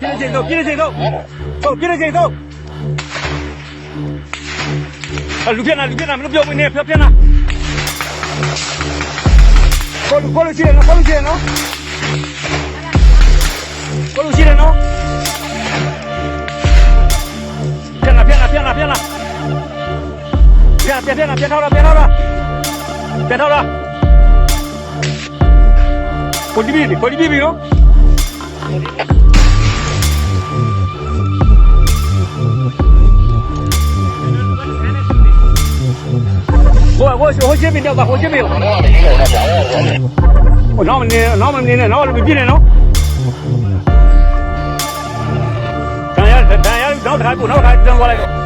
ပြည့်ချိန်တော့ပြည့်ချိန်တော့ဟုတ်ပြည့်ချိန်တော့အလူပြနာလူပြနာမလို့ပြောမနေပြပြနာကိုလူကိုလူရှိရနော်ကိုလူရှိရနော်ကိုလူရှိရနော်ပြနာပြနာပြနာပြနာပြပြပြနာပြထောက်တာပြထောက်တာပြထောက်တာကိုဒီဘီကိုဒီဘီနော် 我小伙子没掉吧？伙计没。我拿我的，拿我的，拿我的，别的拿。咱家咱家拿，